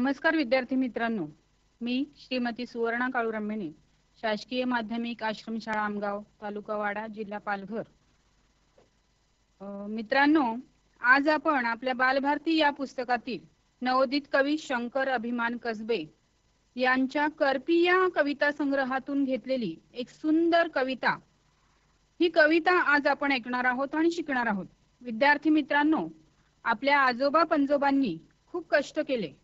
नमस्कार विद्यार्थी मित्रांनो. मी श्रीमती सुवर्णा काळूरम्मिणी शासकीय माध्यमिक आश्रमशाळा आमगाव तालुका वाडा जिल्हा पालघर. मित्रांनो आज आपण आपल्या बालभारती या पुस्तकातील नवोदित कवी शंकर अभिमान कसबे यांच्या करपी या कविता संग्रहातून घेतलेली एक सुंदर कविता. ही कविता आज आपण ऐकणार आहोत आणि शिकणार आहोत. विद्यार्थी मित्रांनो आपल्या आजोबा पंजोबांनी खूप कष्ट केले.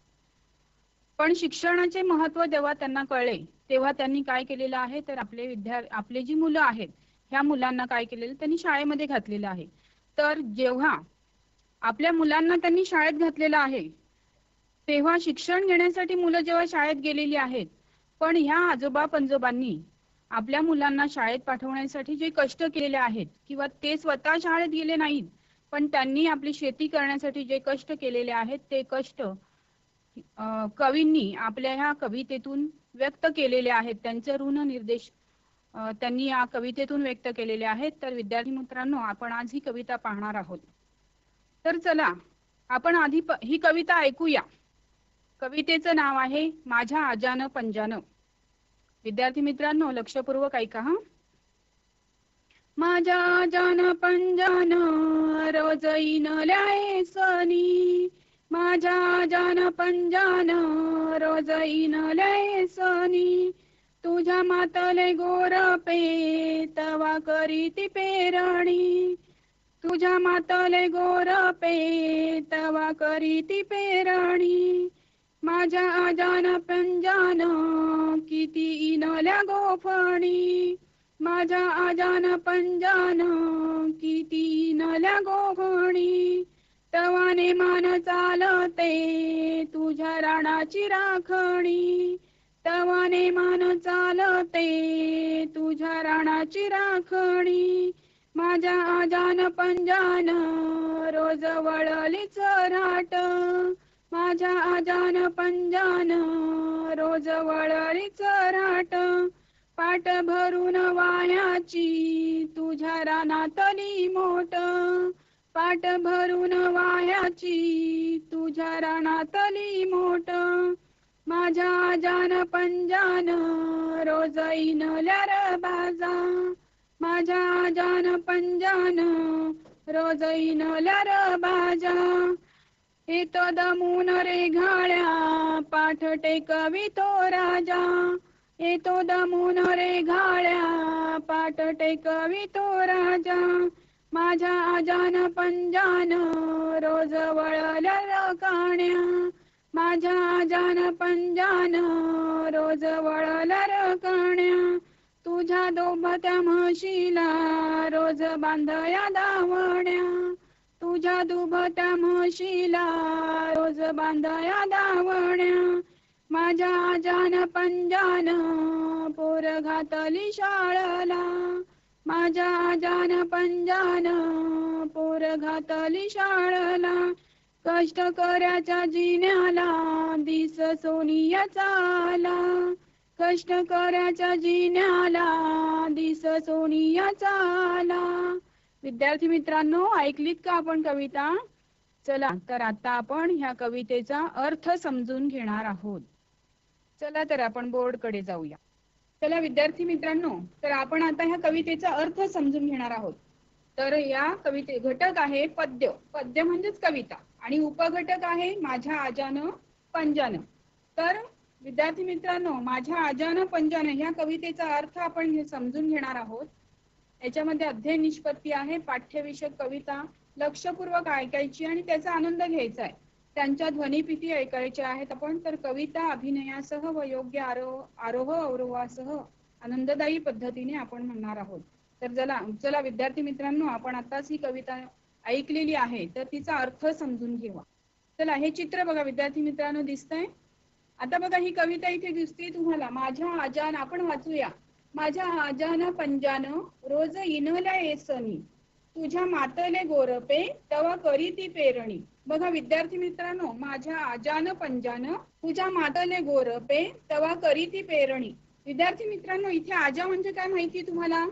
पण शिक्षणाचे महत्त्व जेव्हा त्यांना कळले तेव्हा त्यांनी काय केलेलं आहे? तर आपले विद्यार्थी आपले जी मुलं आहेत ह्या मुलांना काय केलेलं? त्यांनी शाळेमध्ये घातलेलं आहे. तर जेव्हा आपल्या मुलांना त्यांनी शाळेत घातलेलं आहे तेव्हा शिक्षण घेण्यासाठी मुलं जेव्हा शाळेत गेलेली आहेत पण ह्या आजोबा पंजोबांनी आपल्या मुलांना शाळेत पाठवण्यासाठी जे कष्ट केलेले आहेत किंवा ते स्वतः शाळेत गेले नाहीत पण त्यांनी आपली शेती करण्यासाठी जे कष्ट केलेले आहेत ते कष्ट कवींनी आपल्या ह्या कवितेतून व्यक्त केलेले आहेत. त्यांचे ऋण निर्देश त्यांनी या कवितेतून व्यक्त केलेले आहेत. तर विद्यार्थी मित्रांनो आपण आज ही कविता पाहणार आहोत. तर चला आपण आधी ही कविता ऐकूया. कवितेचं नाव आहे माझ्या आजानं पंजानं. विद्यार्थी मित्रांनो लक्षपूर्वक ऐका हा. माझ्या आजान पंजान रोज इनल्याय सनी. माझ्या जान पंजान रोज इनलय सनी. तुझ्या मातले गोर पे तवा करीती पेरणी. तुझ्या मातले गोर पे तवा करीती पेरणी. माझ्या आजान पंजान किती इनल्या गोफणी. माझ्या आजान पंजान किती इनल्या गोफणी. तवाने मानचा तुझ्या राणाची राखणी. तवाने मान चालते तुझ्या राणाची राखणी. माझ्या आजान पंजान रोज वळली चराट माझ्या आजान पंजान रोज वळली चराट पाट भरून वायाची तुझ्या रानातली मोठ पाट भरून वायाची तुझ्या राणातली मोठ माझ्या जान पंजान रोज इनल्यार र बाजा. माझ्या जान पंजान रोज इनल्यार र बाजा. येतो दमून रे घाळ्या पाठ टेकवी तो राजा. येतो दमून रे घाळ्या पाठ टेकवी तो राजा. माझ्या आजान पंजान रोज वळल्या काण्या माझ्या आजान पंजान रोज वळल्या काण्या तुझ्या दोबत्या म्हशीला रोज बांधया दावण्या. तुझ्या दुभत्या म्हशीला रोज बांधया दावण्या. माझ्या आजान पंजान पोर घातली शाळला. माझ्या आजान पंजान पोर घातली शाळला कष्ट कराच्या जिन्याला दिस सोनियाचा आला कष्ट कराच्या जिन्याला दिस सोनियाचा आला विद्यार्थी मित्रांनो ऐकलीत का आपण कविता? चला तर आता आपण ह्या कवितेचा अर्थ समजून घेणार आहोत. चला तर आपण बोर्डकडे जाऊया. चला विद्यार्थी मित्रांनो तर आपण आता ह्या कवितेचा अर्थ समजून घेणार आहोत. तर या कविते घटक आहे पद्य. पद्य म्हणजेच कविता. आणि उपघटक आहे माझ्या आजानं पंजानं तर विद्यार्थी मित्रांनो माझ्या आजानं पंजानं ह्या कवितेचा अर्थ आपण हे समजून घेणार आहोत. याच्यामध्ये अध्ययन निष्पत्ती आहे पाठ्यविषयक कविता लक्षपूर्वक ऐकायची आणि त्याचा आनंद घ्यायचा आहे. त्यांच्या ध्वनिफिती ऐकायच्या आहेत. आपण तर कविता अभिनयासह व योग्य आरोह आरोह अवरोहासह आनंददायी पद्धतीने आपण म्हणणार आहोत. तर चला चला विद्यार्थी मित्रांनो आपण आताच ही कविता ऐकलेली आहे तर तिचा अर्थ समजून घेवा. चला हे चित्र बघा विद्यार्थी मित्रांनो दिसतंय? आता बघा ही कविता इथे दिसते तुम्हाला. माझ्या आजान आपण वाचूया. माझ्या आजान पंजान रोज इनल्या येसनी. तुझ्या मातले गोरपे तवा करी ती पेरणी. बघा विद्यार्थी मित्रांनो माझ्या आजान पंजान तुझ्या मातले गोरपे तवा करी ती पेरणी. विद्यार्थी मित्रांनो इथे आजा म्हणजे काय माहिती तुम्हाला?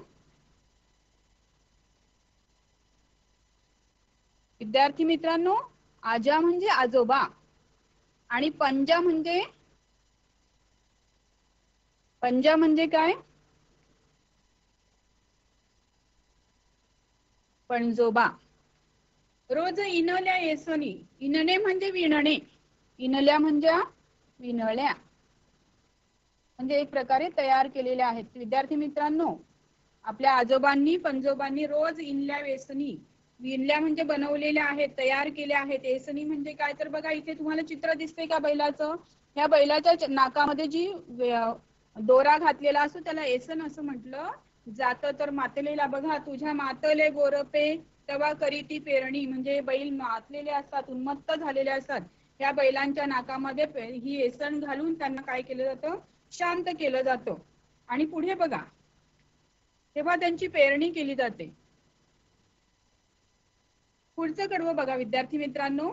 विद्यार्थी मित्रांनो आजा म्हणजे आजोबा आणि पंजा म्हणजे पंजा म्हणजे काय? पणजोबा रोज इनल्या येसनी. इनणे म्हणजे विणणे. इनल्या म्हणजे विनळ्या म्हणजे एक प्रकारे तयार केलेल्या आहेत. विद्यार्थी मित्रांनो आपल्या आजोबांनी पंजोबांनी रोज इनल्या वेसनी विणल्या म्हणजे बनवलेल्या आहेत तयार केल्या आहेत. एसनी म्हणजे काय? तर बघा इथे तुम्हाला चित्र दिसते का बैलाचं? ह्या बैलाच्या नाकामध्ये जी दोरा घातलेला असतो त्याला एसन असं म्हटलं जात तर मातलेला बघा तुझ्या मातले गोरपे तेव्हा करी ती पेरणी. म्हणजे बैल मातलेले असतात उन्मत्त झालेले असतात. या बैलांच्या नाकामध्ये ही एसन घालून त्यांना काय केलं जातं? शांत केलं जातं. आणि पुढे बघा. तेव्हा त्यांची पेरणी केली जाते. पुढचं कडवं बघा विद्यार्थी मित्रांनो.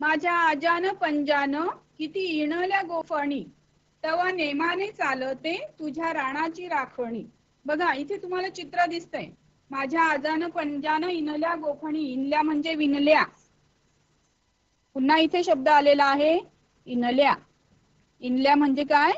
माझ्या आजान पंजान किती इणल्या गोफणी. तेव्हा नेमाने चालते तुझ्या राणाची राखणी. बघा इथे तुम्हाला चित्र दिसतंय. माझ्या आजानं पंजानं इनल्या गोखणी. इनल्या म्हणजे विनल्या. पुन्हा इथे शब्द आलेला आहे इनल्या. इनल्या म्हणजे काय?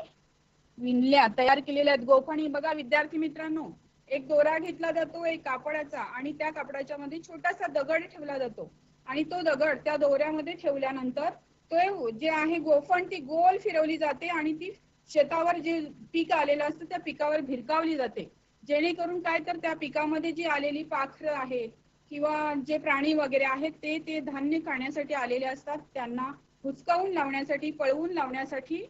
विणल्या तयार केलेल्या आहेत गोखणी. बघा विद्यार्थी मित्रांनो एक दोरा घेतला जातो एक कापडाचा आणि त्या कापडाच्या मध्ये छोटासा दगड ठेवला जातो. आणि तो दगड त्या दोऱ्यामध्ये ठेवल्यानंतर ते जे आहे गोफण ती गोल फिरवली जाते आणि ती शेतावर जे पीक आलेलं असतं त्या पिकावर भिरकावली जाते. जेणेकरून काय तर त्या पिकामध्ये जी आलेली पाखर आहे किंवा जे प्राणी वगैरे आहेत ते ते धान्य खाण्यासाठी आलेले असतात. त्यांना हुसकावून लावण्यासाठी पळवून लावण्यासाठी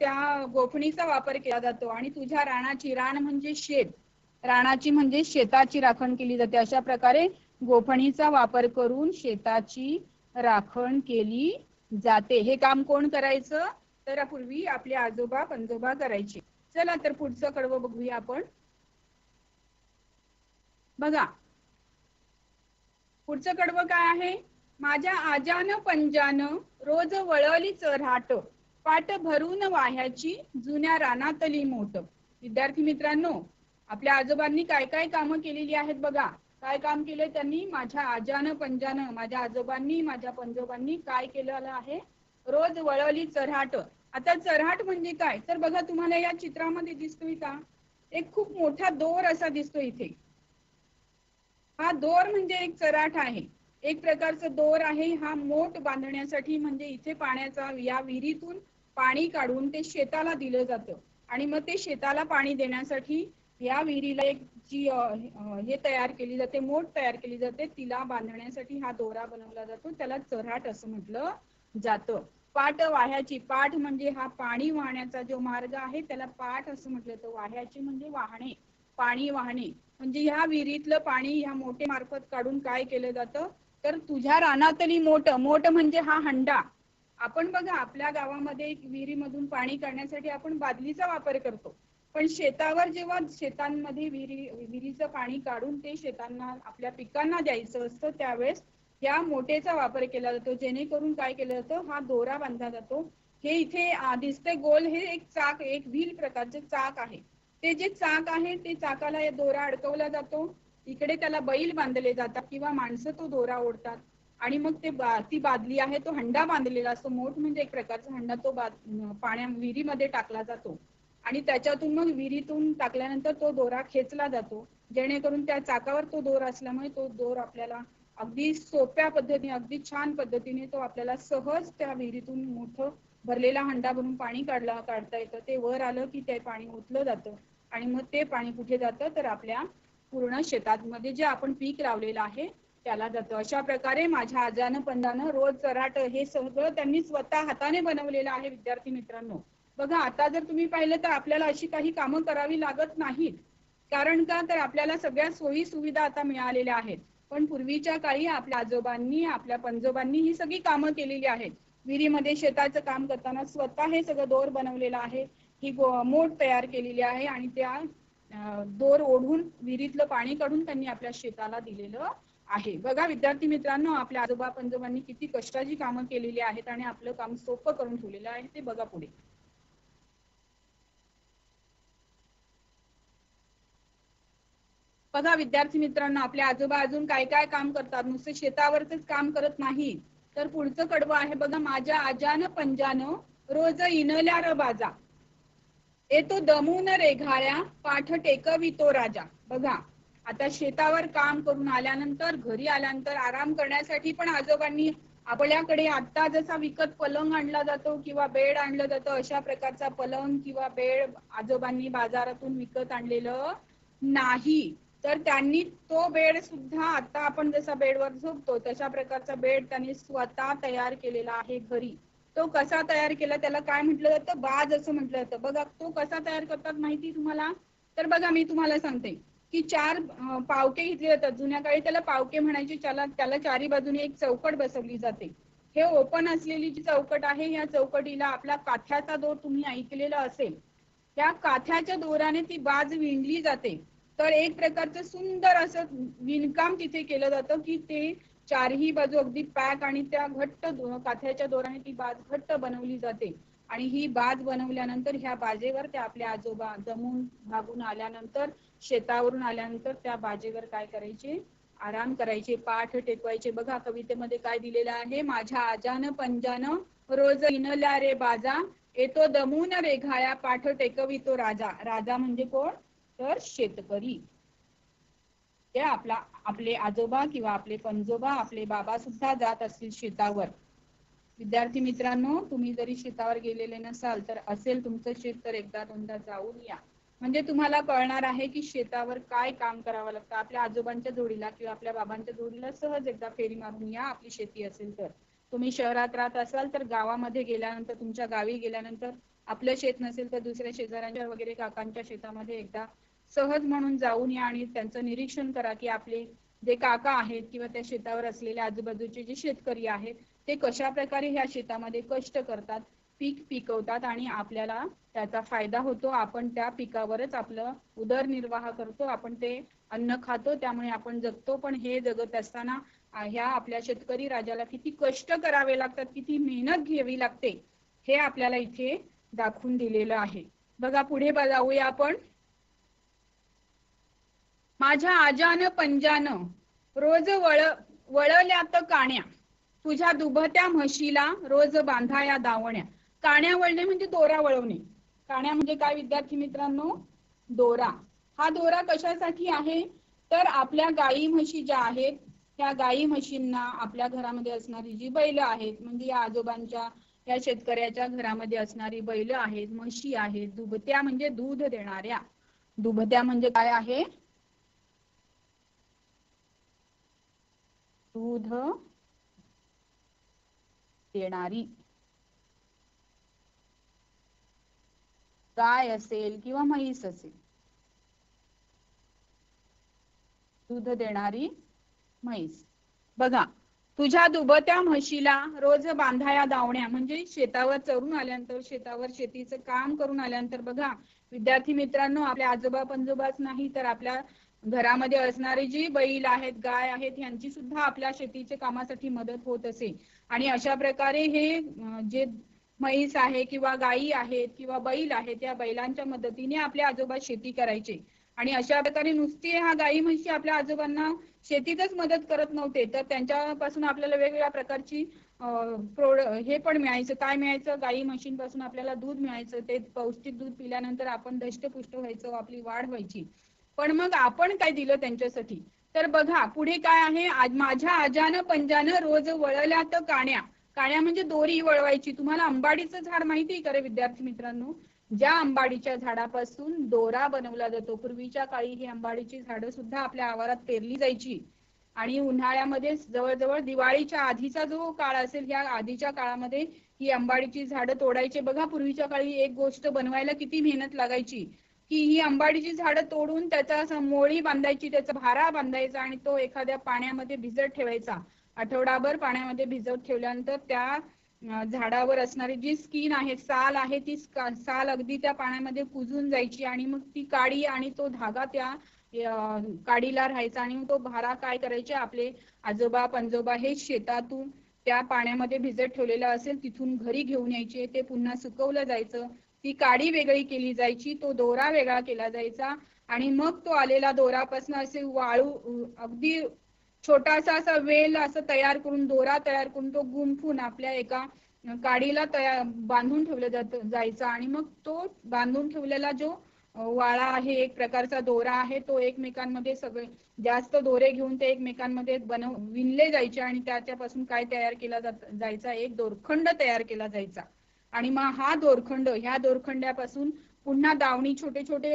त्या गोफणीचा वापर केला जातो. आणि तुझ्या राणाची राण म्हणजे शेत. राणाची म्हणजे शेताची राखण केली जाते. अशा प्रकारे गोफणीचा वापर करून शेताची राखण केली जाते. हे काम कोण करायचं? तर पूर्वी आपले आजोबा पंजोबा करायचे. चला तर पुढचं कडवं बघूया आपण. बघा. पुढचं कडवं काय आहे? माझ्या आजान पंजान रोज वळवली चराट. पाट भरून वाह्याची जुन्या रानातली मोठ विद्यार्थी मित्रांनो आपल्या आजोबांनी काय काय कामं केलेली आहेत बघा. काय काम केले त्यांनी? माझ्या आजानं पंजानं माझ्या आजोबांनी माझ्या पंजोबांनी काय केलेलं आहे? रोज वळवली चरहाट. आता चरहाट म्हणजे काय? तर बघा तुम्हाला या चित्रामध्ये दिसतोय का? एक खूप मोठा दोर असा दिसतो इथे. हा दोर म्हणजे एक चराट आहे. एक प्रकारचा दोर आहे. हा मोठ बांधण्यासाठी म्हणजे इथे पाण्याचा या विहिरीतून पाणी काढून ते शेताला दिलं जातं. आणि मग ते शेताला पाणी देण्यासाठी या विहिरीला एक जी हे तयार केली जाते मोठ तयार केली जाते तिला बांधण्यासाठी हा दोरा बनवला जातो. त्याला चराट असं म्हटलं जातं. पाट वाह्याची पाठ म्हणजे हा पाणी वाहण्याचा जो मार्ग आहे त्याला पाठ असं म्हटलं जातं. वाह्याची म्हणजे वाहणे पाणी वाहणे. म्हणजे ह्या विहिरीतलं पाणी ह्या मोठे मार्फत काढून काय केलं जातं? तर तुझ्या रानातली मोठ मोठ म्हणजे हा हंडा. आपण बघा आपल्या गावामध्ये विहिरीमधून पाणी काढण्यासाठी आपण बादलीचा वापर करतो. पण शेतावर जेव्हा शेतांमध्ये विहिरी विहिरीचं पाणी काढून ते शेतांना आपल्या पिकांना द्यायचं असतं त्यावेळेस या मोठेचा वापर केला जातो. जेणेकरून काय केलं जातं? हा दोरा बांधला जातो. हे इथे दिसते गोल. हे एक चाक एक व्हील प्रकारचे चाक आहे. ते जे चाक आहे ते चाकाला दोरा अडकवला जातो. इकडे त्याला बैल बांधले जातात किंवा माणसं तो दोरा ओढतात. आणि मग ते ती बादली आहे तो हंडा बांधलेला असतो. मोठ म्हणजे एक प्रकारचा हंडा तो पाण्या विहिरीमध्ये टाकला जातो. आणि त्याच्यातून मग विहिरीतून टाकल्यानंतर तो दोरा खेचला जातो. जेणेकरून त्या चाकावर तो दोर असल्यामुळे तो दोर आपल्याला अगदी सोप्या पद्धतीने अगदी छान पद्धतीने तो आपल्याला सहज त्या विहिरीतून मोठं भरलेला हंडा भरून पाणी काढला काढता येतं. ते वर आलं की ते पाणी ओतलं जातं. आणि मग ते पाणी कुठे जातं? तर आपल्या पूर्ण शेतामध्ये जे आपण पीक लावलेलं आहे त्याला जातं. अशा प्रकारे माझ्या आजानं पंजानं रोज चराट हे सगळं त्यांनी स्वतः हाताने बनवलेलं आहे विद्यार्थी मित्रांनो. बघा आता जर तुम्ही पाहिलं तर आपल्याला अशी काही कामं करावी लागत नाहीत. कारण का? तर आपल्याला सगळ्या सोयी सुविधा आता मिळालेल्या आहेत. पण पूर्वीच्या काळी आपल्या आजोबांनी आपल्या पंजोबांनी ही सगळी कामं केलेली आहेत. विहिरीमध्ये शेताचं काम करताना स्वतः हे सगळं दोर बनवलेलं आहे. ही मोठ तयार केलेली आहे आणि त्या दोर ओढून विहिरीतलं पाणी काढून त्यांनी आपल्या शेताला दिलेलं आहे. बघा विद्यार्थी मित्रांनो आपल्या आजोबा पंजोबांनी किती कष्टाची कामं केलेली आहेत आणि आपलं काम सोपं करून ठेवलेलं आहे ते बघा पुढे. बघा विद्यार्थी मित्रांनो आपल्या आजोबा अजून काय काय काम करतात? नुसते शेतावरच काम करत नाही. तर पुढचं कडवं आहे बघा माझ्या आजान पंजान रोज इनल्या र बाजा. येतो दमून रेघाळ्या पाठ टेकवितो राजा. बघा आता शेतावर काम करून आल्यानंतर घरी आल्यानंतर आराम करण्यासाठी पण आजोबांनी आपल्याकडे आता जसा विकत पलंग आणला जातो किंवा बेड आणलं जातं अशा प्रकारचा पलंग किंवा बेड आजोबांनी बाजारातून विकत आणलेलं नाही. तर त्यांनी तो बेड सुद्धा आता आपण जसा बेडवर झोपतो तशा प्रकारचा बेड त्यांनी स्वतः तयार केलेला आहे घरी. तो कसा तयार केला त्याला काय म्हटलं जातं? बाज असं म्हटलं जातं. बघा तो कसा तयार करतात माहिती तुम्हाला? तर बघा मी तुम्हाला सांगते की चार पावके घेतले जातात. जुन्या काळी त्याला पावके म्हणायचे त्याला त्याला चारी बाजूने एक चौकट बसवली जाते. हे ओपन असलेली जी चौकट आहे या चौकटीला आपला काथ्याचा दोर तुम्ही ऐकलेला असेल. त्या काथ्याच्या दोराने ती बाज विणली जाते. तर एक प्रकारचं सुंदर असं विणकाम तिथे केलं जातं की ते चारही बाजू अगदी पॅक आणि त्या घट्ट काथ्याच्या दोराने ती बाज घट्ट बनवली जाते. आणि ही बाज बनवल्यानंतर ह्या बाजेवर त्या आपल्या आजोबा जमून भागून आल्यानंतर शेतावरून आल्यानंतर त्या बाजेवर काय करायचे? आराम करायचे पाठ टेकवायचे. बघा कवितेमध्ये काय दिलेलं आहे? माझ्या आजान पंजान रोज इनल्या रे बाजा येतो दमून रेघाया पाठ टेकवितो राजा. राजा म्हणजे कोण? तर शेतकरी. ते आपला आपले आजोबा किंवा आपले पंजोबा आपले बाबा सुद्धा जात असतील शेतावर. विद्यार्थी मित्रांनो तुम्ही जरी शेतावर गेलेले नसाल तर असेल तुमचं शेत तर एकदा दोनदा जाऊन या. म्हणजे तुम्हाला कळणार आहे की शेतावर काय काम करावं लागतं. आपल्या आजोबांच्या जोडीला किंवा आपल्या बाबांच्या जोडीला सहज एकदा फेरी मारून या आपली शेती असेल तर. तुम्ही शहरात राहत असाल तर गावामध्ये गेल्यानंतर तुमच्या गावी गेल्यानंतर आपलं शेत नसेल तर दुसऱ्या शेजाऱ्यांच्या वगैरे काकांच्या शेतामध्ये एकदा सहज म्हणून जाऊन या आणि त्यांचं निरीक्षण करा की आपले जे काका आहेत किंवा त्या शेतावर असलेले आजूबाजूचे जे शेतकरी आहेत ते कशा प्रकारे ह्या शेतामध्ये कष्ट करतात पीक पिकवतात आणि आपल्याला त्याचा फायदा होतो. आपण त्या पिकावरच आपलं उदरनिर्वाह करतो. आपण ते अन्न खातो त्यामुळे आपण जगतो. पण हे जगत असताना ह्या आपल्या शेतकरी राजाला किती कष्ट करावे लागतात किती मेहनत घ्यावी लागते हे आपल्याला इथे दाखवून दिलेलं आहे. बघा पुढे जाऊया आपण. माझ्या आजान पंजान रोज वळ वळल्यात काण्या. तुझ्या दुभत्या म्हशीला रोज बांधाया दावण्या. काण्या वळणे म्हणजे दोरा वळवणे. काण्या म्हणजे काय विद्यार्थी मित्रांनो? दोरा. हा दोरा कशासाठी आहे? तर आपल्या गाई म्हशी ज्या आहेत त्या गाई म्हशींना आपल्या घरामध्ये असणारी जी बैल आहेत म्हणजे या आजोबांच्या या शेतकऱ्याच्या घरामध्ये असणारी बैल आहेत म्हशी आहेत दुभत्या म्हणजे दूध देणाऱ्या. दुभत्या म्हणजे काय आहे? दूध देणारी. गाय असेल किंवा म्हैस असेल. दूध देणारी म्हैस. बघा तुझ्या दुबत्या म्हशीला रोज बांधाया दावण्या म्हणजे शेतावर चरून आल्यानंतर शेतावर शेतीचं काम करून आल्यानंतर बघा विद्यार्थी मित्रांनो आपल्या आजोबा पंजोबाच नाही तर आपल्या घरामध्ये असणारी जी बैल आहेत गाय आहेत यांची सुद्धा आपल्या शेतीच्या कामासाठी मदत होत असे. आणि अशा प्रकारे हे जे म्हैस आहे किंवा गायी आहेत किंवा बैल आहेत या बैलांच्या मदतीने आपले आजोबा शेती करायचे. आणि अशा प्रकारे नुसती हा गायी म्हशी आपल्या आजोबांना शेतीतच मदत करत नव्हते तर त्यांच्यापासून आपल्याला वेगवेगळ्या प्रकारची प्रोड हे पण मिळायचं. काय मिळायचं? गायी म्हशींपासून आपल्याला दूध मिळायचं. ते पौष्टिक दूध पिल्यानंतर आपण दष्टपुष्ट व्हायचं आपली वाढ व्हायची. पण मग आपण काय दिलं त्यांच्यासाठी? तर बघा पुढे काय आहे? माझ्या आजानं पंजानं रोज वळल्या तर काण्या. काण्या म्हणजे दोरी वळवायची. तुम्हाला अंबाडीचं झाड माहिती का रे विद्यार्थी मित्रांनो? ज्या अंबाडीच्या झाडापासून दोरा बनवला जातो. पूर्वीच्या काळी ही अंबाडीची झाडं सुद्धा आपल्या आवारात पेरली जायची. आणि उन्हाळ्यामध्ये जवळजवळ दिवाळीच्या आधीचा जो काळ असेल या आधीच्या काळामध्ये ही अंबाडीची झाडं तोडायचे. बघा पूर्वीच्या काळी एक गोष्ट बनवायला किती मेहनत लागायची. की ही अंबाडीची झाडं तोडून त्याचा मोळी बांधायची त्याचा भारा बांधायचा आणि तो एखाद्या पाण्यामध्ये भिजत ठेवायचा. आठवडाभर पाण्यामध्ये भिजत ठेवल्यानंतर त्या झाडावर असणारी जी स्किन आहे साल आहे ती साल अगदी त्या पाण्यामध्ये कुजून जायची आणि मग ती काडी आणि तो धागा त्या काडीला राहायचा आणि तो भारा काय करायचे आपले आजोबा पंजोबा हे शेतातून त्या पाण्यामध्ये भिजत ठेवलेलं असेल तिथून घरी घेऊन यायचे ते पुन्हा सुकवलं जायचं. ती काडी वेगळी केली जायची तो दोरा वेगळा केला जायचा आणि मग तो आलेला दोरापासून असे वाळू अगदी छोटासा असा वेल असं तयार करून दोरा तयार करून तो गुंफून आपल्या एका काडीला तयार बांधून ठेवलं जात जायचं आणि मग तो बांधून ठेवलेला जो वाळा आहे एक प्रकारचा दोरा आहे तो एकमेकांमध्ये सगळे जास्त दोरे घेऊन ते एकमेकांमध्ये बनव विणले जायचे आणि त्याच्यापासून काय तयार केला जायचा? एक दोरखंड तयार केला जायचा. आणि मग हा दोरखंड ह्या दोरखंड्यापासून पुन्हा दावणी छोटे छोटे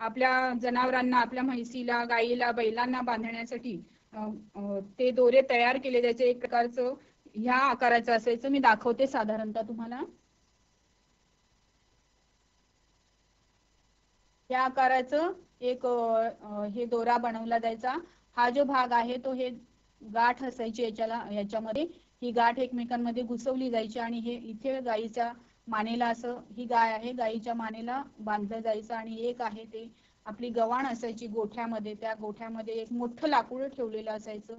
आपल्या जनावरांना आपल्या म्हैसीला गाईला बैलांना बांधण्यासाठी ते दोरे तयार केले जायचे. एक प्रकारचं ह्या आकाराचं असायचं. मी दाखवते साधारणतः तुम्हाला. या आकाराचं एक हे दोरा बनवला जायचा. हा जो भाग आहे तो हे गाठ असायची याच्याला याच्यामध्ये. ही गाठ एकमेकांमध्ये घुसवली जायची आणि हे इथे गायीच्या मानेला असं ही गाय आहे गाईच्या मानेला बांधलं जायचं आणि एक आहे ते आपली गव्हाण असायची गोठ्यामध्ये त्या गोठ्यामध्ये एक मोठं लाकूड ठेवलेलं असायचं.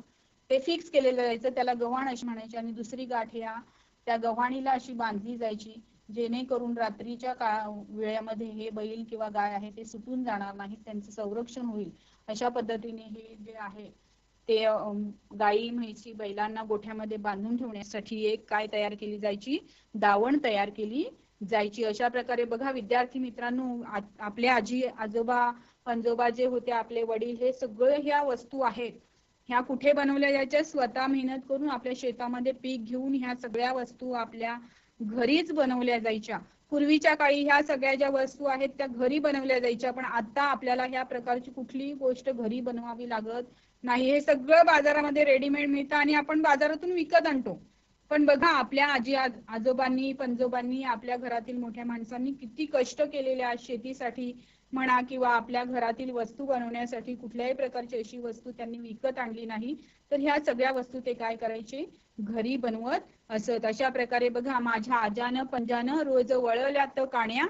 ते फिक्स केलेलं जायचं त्याला गव्हाण अशी म्हणायची आणि दुसरी गाठ या त्या गव्हाणीला अशी बांधली जायची जेणेकरून रात्रीच्या काळा वेळेमध्ये हे बैल किंवा गाय आहे ते सुटून जाणार नाही त्यांचं संरक्षण होईल. अशा पद्धतीने हे जे आहे ते गाई म्हैसी बैलांना गोठ्यामध्ये बांधून ठेवण्यासाठी एक काय तयार केली जायची? दावण तयार केली जायची. अशा प्रकारे बघा विद्यार्थी मित्रांनो आपले आजी आजोबा पंजोबा जे होते आपले वडील हे सगळे ह्या वस्तू आहेत. ह्या कुठे बनवल्या जायच्या? स्वतः मेहनत करून आपल्या शेतामध्ये पीक घेऊन ह्या सगळ्या वस्तू आपल्या घरीच बनवल्या जायच्या. पूर्वीच्या काळी ह्या सगळ्या ज्या वस्तू आहेत त्या घरी बनवल्या जायच्या. पण आता आपल्याला ह्या प्रकारची कुठलीही गोष्ट घरी बनवावी लागत नाही हे सगळं बाजारामध्ये रेडीमेड मिळतं आणि आपण बाजारातून विकत आणतो. पण बघा आपल्या आजी आजोबांनी पंजोबांनी आपल्या घरातील मोठ्या माणसांनी किती कष्ट केलेले आज शेतीसाठी म्हणा किंवा आपल्या घरातील वस्तू बनवण्यासाठी कुठल्याही प्रकारची अशी वस्तू त्यांनी विकत आणली नाही तर ह्या सगळ्या वस्तू ते काय करायचे? घरी बनवत असत. अशा प्रकारे बघा माझ्या आजानं पंजानं रोज वळल्यात काण्या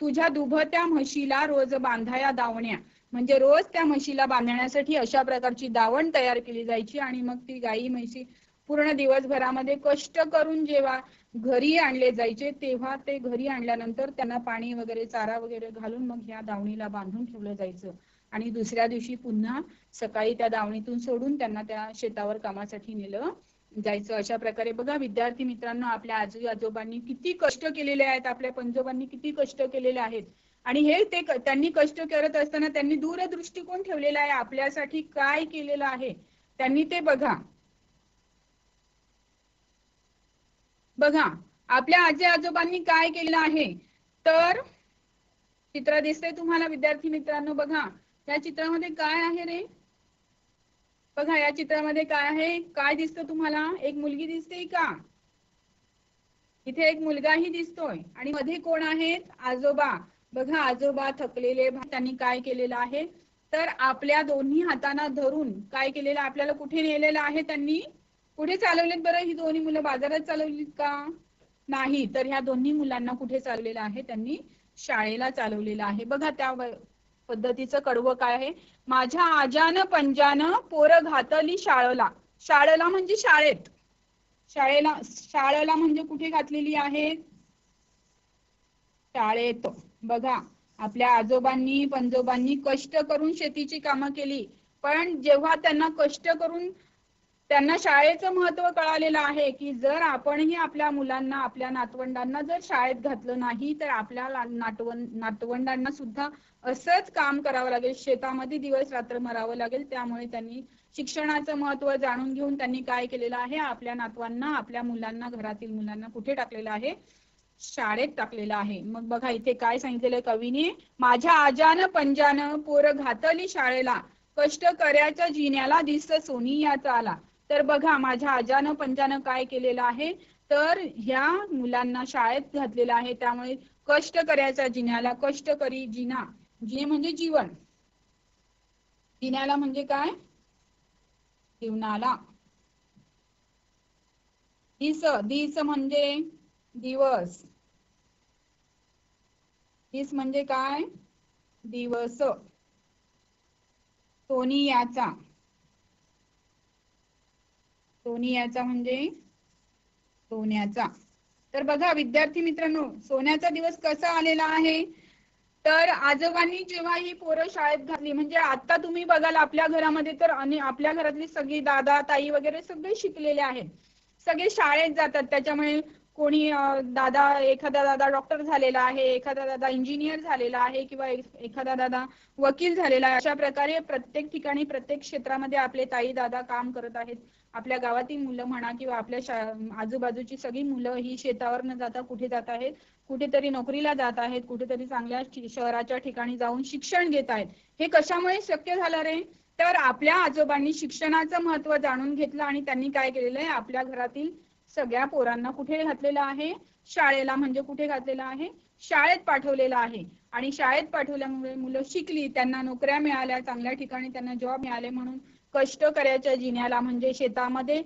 तुझ्या दुभत्या म्हशीला रोज बांधाया दावण्या. म्हणजे रोज त्या म्हशीला बांधण्यासाठी अशा प्रकारची दावण तयार केली जायची आणि मग ती गाई म्हशी पूर्ण दिवसभरामध्ये कष्ट करून जेव्हा घरी आणले जायचे तेव्हा ते घरी आणल्यानंतर त्यांना पाणी वगैरे चारा वगैरे घालून मग ह्या दावणीला बांधून ठेवलं जायचं. आणि दुसऱ्या दिवशी पुन्हा सकाळी त्या दावणीतून सोडून त्यांना त्या शेतावर कामासाठी नेलं. जायचं. अशा प्रकारे बघा विद्यार्थी मित्रांनो आपल्या आजी आजोबांनी किती कष्ट केलेले आहेत आपल्या पंजोबांनी किती कष्ट केलेले आहेत. आणि हे ते त्यांनी कष्ट करत असताना त्यांनी दूरदृष्टिकोन ठेवलेला आहे आपल्यासाठी काय केलेलं आहे त्यांनी ते बघा. बघा आपल्या आजी आजोबांनी काय केलं आहे तर चित्र दिसतंय तुम्हाला विद्यार्थी मित्रांनो बघा. या चित्रामध्ये काय आहे रे? बघा या चित्रामध्ये काय आहे? काय दिसतं तुम्हाला? एक मुलगी दिसते का? इथे एक मुलगाही दिसतोय. आणि मध्ये कोण आहेत? आजोबा. बघा आजोबा थकलेले त्यांनी काय केलेलं आहे? तर आपल्या दोन्ही हातांना धरून काय केलेलं? आपल्याला कुठे नेलेलं आहे त्यांनी? कुठे चालवलेत बरं ही दोन्ही मुलं? बाजारात चालवलीत का? नाही. तर ह्या दोन्ही मुलांना कुठे चालवलेलं आहे? त्यांनी शाळेला चालवलेलं आहे. बघा त्या पद्धतीचं कडवं काय आहे? माझ्या आजान पंजान पोर घातली शाळेला. शाळेला म्हणजे शाळेत. शाळेला शाळेला म्हणजे कुठे घातलेली आहे? शाळेत. बघा आपल्या आजोबांनी पंजोबांनी कष्ट करून शेतीची कामं केली. पण जेव्हा त्यांना कष्ट करून त्यांना शाळेचं महत्त्व कळालेलं आहे की जर आपणही आपल्या मुलांना आपल्या नातवंडांना जर शाळेत घातलं नाही तर आपल्या नातवं नातवंडांना सुद्धा असंच काम करावं लागेल. शेतामध्ये दिवस रात्र मरावं लागेल. त्यामुळे त्यांनी शिक्षणाचं महत्त्व जाणून घेऊन त्यांनी काय केलेलं आहे? आपल्या नातवांना आपल्या मुलांना घरातील मुलांना कुठे टाकलेलं आहे? शाळेत टाकलेलं आहे. मग बघा इथे काय सांगितलेलं कवीने? माझ्या आजान पंजान पोर घातली शाळेला. कष्ट कर्याच्या जिन्याला दिसत सोनी याचा आला. तर बघा माझ्या आजानं पंजानं काय केलेलं आहे? तर ह्या मुलांना शाळेत घातलेलं आहे. त्यामुळे कष्ट करायचा जिन्याला. कष्ट करी जिना. जिने म्हणजे जीवन. जिन्याला म्हणजे काय? जीवनाला. दिस दिस म्हणजे दिवस. दिस म्हणजे काय? दिवस. सोनी याचा. सोनियाचा म्हणजे? सोन्याचा. तर बघा विद्यार्थी मित्रांनो सोन्याचा दिवस कसा आलेला आहे? तर आजोबांनी जेव्हा ही पोरं शाळेत घातली म्हणजे आता तुम्ही बघाल आपल्या घरामध्ये तर आणि आपल्या घरातली सगळी दादा ताई वगैरे सगळे शिकलेले आहेत. सगळे शाळेत जातात त्याच्यामुळे कोणी दादा एखादा दादा डॉक्टर झालेला आहे एखादा दादा इंजिनियर झालेला आहे किंवा एखादा दादा वकील झालेला आहे. अशा प्रकारे प्रत्येक ठिकाणी प्रत्येक क्षेत्रामध्ये आपले ताई दादा काम करत आहेत. आपल्या गावातील मुलं म्हणा किंवा आपल्या आजूबाजूची सगळी मुलं ही शेतावर न जाता कुठे जात आहेत? कुठेतरी नोकरीला जात आहेत कुठेतरी चांगल्या शहराच्या ठिकाणी जाऊन शिक्षण घेत आहेत. हे कशामुळे शक्य झालं रे? तर आपल्या आजोबांनी शिक्षणाचं महत्त्व जाणून घेतलं आणि त्यांनी काय केलेलं आहे? आपल्या घरातील सगळ्या पोरांना कुठे घातलेलं आहे? शाळेला म्हणजे कुठे घातलेलं आहे? शाळेत पाठवलेलं आहे. आणि शाळेत पाठवल्यामुळे मुलं शिकली त्यांना नोकऱ्या मिळाल्या चांगल्या ठिकाणी त्यांना जॉब मिळाले म्हणून कष्ट करायच्या जिन्याला. म्हणजे शेतामध्ये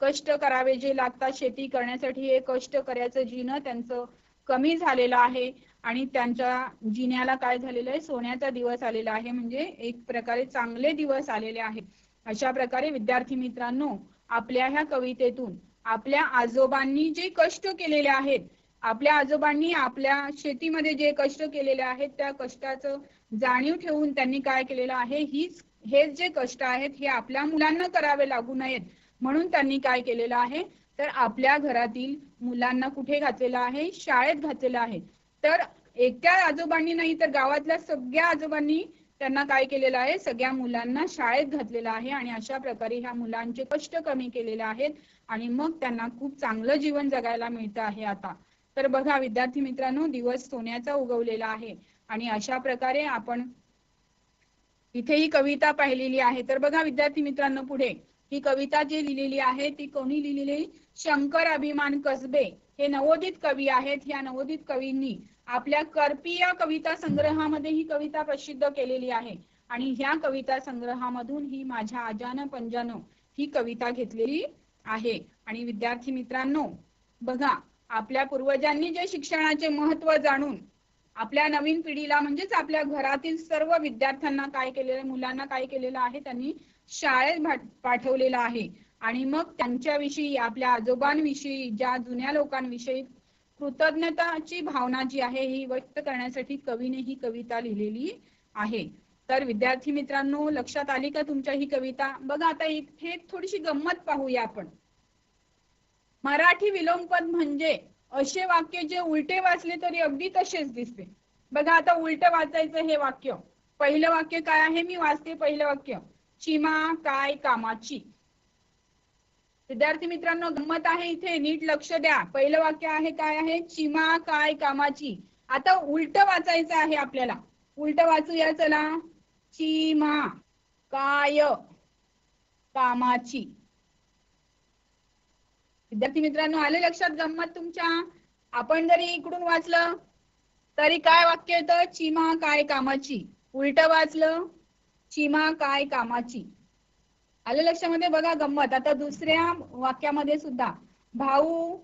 कष्ट करावे जे लागतात. शेती करण्यासाठी हे कष्ट करायचं जिन त्यांचं कमी झालेलं आहे. आणि त्यांच्या जिन्याला काय झालेलं आहे? सोन्याचा दिवस आलेला आहे. म्हणजे एक प्रकारे चांगले दिवस आलेले आहेत. अशा प्रकारे विद्यार्थी मित्रांनो आपल्या ह्या कवितेतून आपल्या आजोबांनी जे कष्ट केलेले आहेत आपल्या आजोबांनी आपल्या शेतीमध्ये जे कष्ट केलेले आहेत त्या कष्टाचं जाणीव ठेवून त्यांनी काय केलेलं आहे? हीच हे जे कष्ट आहेत हे आपल्या मुलांना करावे लागू नयेत. म्हणून त्यांनी काय केलेलं आहे? तर आपल्या घरातील मुलांना कुठे घातलेलं आहे? शाळेत घातलेलं आहे. तर एकट्या आजोबांनी नाही तर गावातल्या सगळ्या आजोबांनी त्यांना काय केलेलं आहे? सगळ्या मुलांना शाळेत घातलेलं आहे आणि अशा प्रकारे ह्या मुलांचे कष्ट कमी केलेले आहेत आणि मग त्यांना खूप चांगलं जीवन जगायला मिळतं आहे आता. तर बघा विद्यार्थी मित्रांनो दिवस सोन्याचा उगवलेला आहे आणि अशा प्रकारे आपण इथे ही कविता पाहिलेली आहे. तर बघा विद्यार्थी मित्रांनो पुढे. ही कविता जी लिहिलेली आहे ती कोणी लिहिलेली? शंकर अभिमान कसबे. हे नवोदित कवी आहेत. या नवोदित कवींनी आपल्या कर्पी या कविता संग्रहामध्ये ही कविता प्रसिद्ध केलेली आहे. आणि ह्या कविता संग्रहामधून ही माझ्या आजान पंजान ही कविता घेतलेली आहे. आणि विद्यार्थी मित्रांनो बघा आपल्या पूर्वजांनी जे शिक्षणाचे महत्त्व जाणून आपल्या नवीन पिढीला म्हणजेच आपल्या घरातील सर्व विद्यार्थ्यांना काय केलेलं मुलांना काय केलेलं आहे त्यांनी शाळेत पाठवलेलं आहे. आणि मग त्यांच्याविषयी आपल्या आजोबांविषयी ज्या जुन्या लोकांविषयी कृतज्ञताची भावना जी आहे ही व्यक्त करण्यासाठी कवीने ही कविता लिहिलेली आहे. तर विद्यार्थी मित्रांनो लक्षात आली का तुमच्या ही कविता? बघा आता इथे थोडीशी गंमत पाहूया आपण. मराठी विलोमपद म्हणजे असे वाक्य जे उलटे वाचले तरी अगदी तसेच दिसते. बघा आता उलट वाचायचं हे वाक्य. पहिलं वाक्य काय आहे? मी वाचते पहिलं वाक्य. चिमा काय कामाची? विद्यार्थी मित्रांनो गंमत आहे इथे. नीट लक्ष द्या. पहिलं वाक्य आहे काय आहे? चिमा काय कामाची. आता उलट वाचायचं आहे आपल्याला. उलट वाचूया चला. चिमा काय कामाची. विद्यार्थी मित्रांनो आले लक्षात गंमत तुमच्या? आपण जरी इकडून वाचलं तरी काय वाक्य येतं? चिमा काय कामाची? उलट वाचलं चिमा काय कामाची? आलं लक्षामध्ये? बघा गंमत. आता दुसऱ्या वाक्यामध्ये सुद्धा भाऊ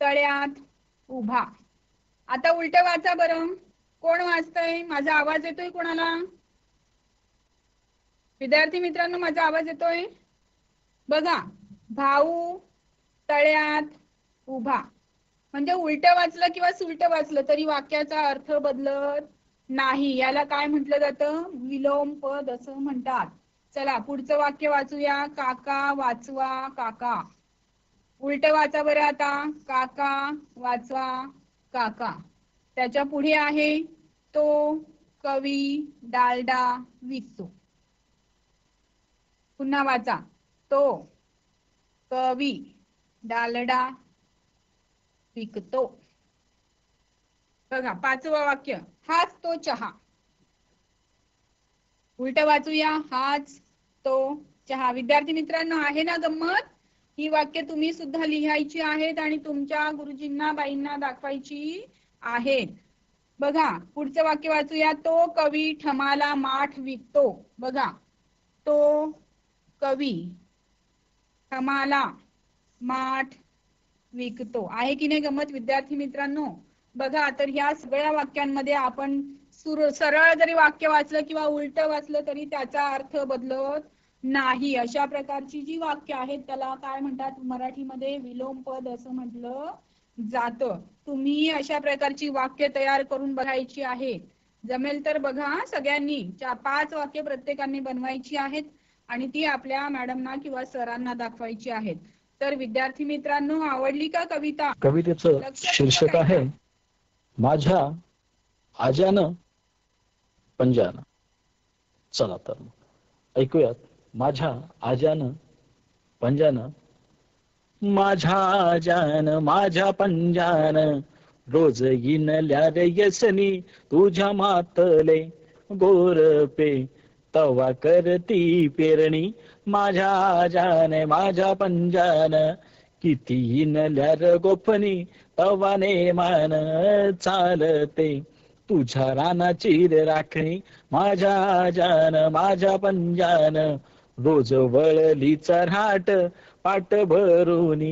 तळ्यात उभा. आता उलट वाचा बरं. कोण वाचतय? माझा आवाज येतोय कोणाला? विद्यार्थी मित्रांनो माझा आवाज येतोय? बघा भाऊ तळ्यात उभा. म्हणजे उलट वाचलं किंवा सुलट वाचलं तरी वाक्याचा अर्थ बदलत नाही. याला काय म्हटलं जातं? विलोम पद असं म्हणतात. चला पुढचं वाक्य वाचूया. काका वाचवा काका. उलट वाचा बरं आता. काका वाचवा काका. त्याच्या पुढे आहे तो कवी डालडा विकतो. पुन्हा वाचा. तो कवी डालडा विकतो बघा पाचवं वाक्य. हाच तो चहा. उलट वाचूया. हाच तो चहा. विद्यार्थी मित्रांनो आहे ना गंमत? ही वाक्य तुम्ही सुद्धा लिहायची आहेत आणि तुमच्या गुरुजींना बाईंना दाखवायची आहेत. बघा पुढचं वाक्य वाचूया. तो कवी ठमाला माठ विकतो. बघा तो कवी ठमाला माठ विकतो. आहे की नाही गमत? विद्यार्थी मित्रांनो बघा तर ह्या सगळ्या वाक्यांमध्ये आपण सुर सरळ जरी वाक्य वाचलं किंवा उलट वाचलं तरी त्याचा अर्थ बदलत नाही. अशा प्रकारची जी वाक्य आहेत त्याला काय म्हणतात? मराठीमध्ये विलोम पद असं म्हटलं जातं. तुम्ही अशा प्रकारची वाक्य तयार करून बघायची आहेत जमेल तर बघा सगळ्यांनी. चार पाच वाक्य प्रत्येकाने बनवायची आहेत आणि ती आपल्या मॅडमना किंवा सरांना दाखवायची आहेत. तर विद्यार्थी मित्रांनो आवडली का कविता? कवितेचं शीर्षक आहे माझ्या आज्यानं पंजानं. चला तर ऐकूयात. माझ्या आज्यानं पंजानं. माझ्या आज्यानं माझ्या पंजानं. रोज येनल्या रे यसनी तुझ्या मातले गोरपे. तवा करती पेरणी. माझ्या जान माझ्या पंजान. किती नल्यार गोफनी गोपनी तवाने मान चालते. तुझ्या रानाची रे राखणी माझ्या जान माझ्या पंजान. रोज वळली चराट पाट भरून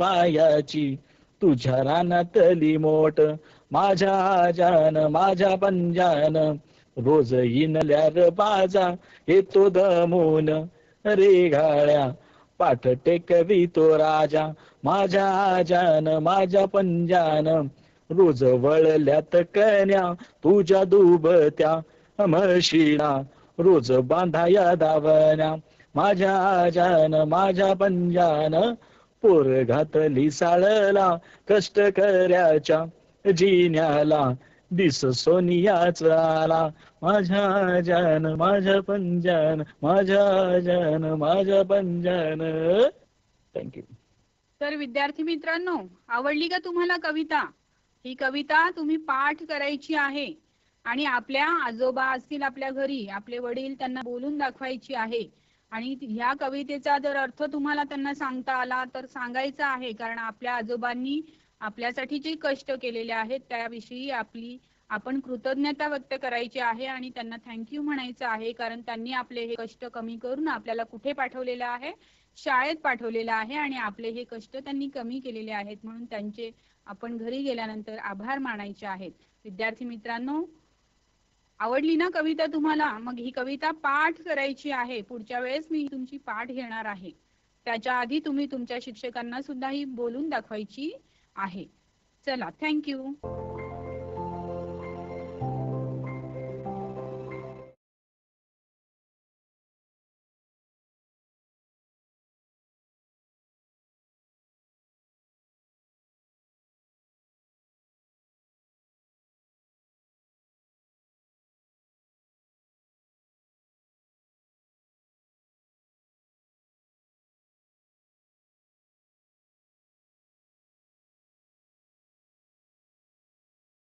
वायाची. तुझ्या रानातली मोठ माझ्या जान माझ्या पंजान. रोज इनल्या बाजा येतो दमून रे घाळ्या. पाठ टेकवी तो राजा माझ्या आजान माझ्या पंजान. रोज वळल्यात कन्या तुझ्या दुबत्या म्हशीणा रोज बांधाया दावण्या माझ्या आजान माझ्या पंजान. पोर घातली साळला कष्ट कर्याच्या जिन्याला. दिस सोनियाच आला. माझ्या जान माझ्या पंजान माझ्या जान माझ्या पंजान. थँक्यू तर विद्यार्थी मित्रांनो आवडली का तुम्हाला कविता? ही कविता तुम्ही पाठ करायची आहे आणि आपल्या आजोबा असतील आपल्या घरी आपले वडील त्यांना बोलून दाखवायची आहे. आणि ह्या कवितेचा जर अर्थ तुम्हाला त्यांना सांगता आला तर सांगायचा आहे कारण आपल्या आजोबांनी आपल्यासाठी जे कष्ट केलेले आहेत त्याविषयी आपली आपण कृतज्ञता व्यक्त करायची आहे आणि त्यांना थँक्यू म्हणायचं आहे कारण त्यांनी आपले हे कष्ट कमी करून आपल्याला कुठे पाठवलेलं आहे? शाळेत पाठवलेलं आहे आणि आपले हे कष्ट त्यांनी कमी केलेले आहेत. म्हणून त्यांचे आपण घरी गेल्यानंतर आभार मानायचे आहेत. विद्यार्थी मित्रांनो आवडली ना कविता तुम्हाला? मग ही कविता पाठ करायची आहे. पुढच्या वेळेस मी तुमची पाठ घेणार आहे. त्याच्या आधी तुम्ही तुमच्या शिक्षकांना सुद्धा ही बोलून दाखवायची आहे. चला थँक्यू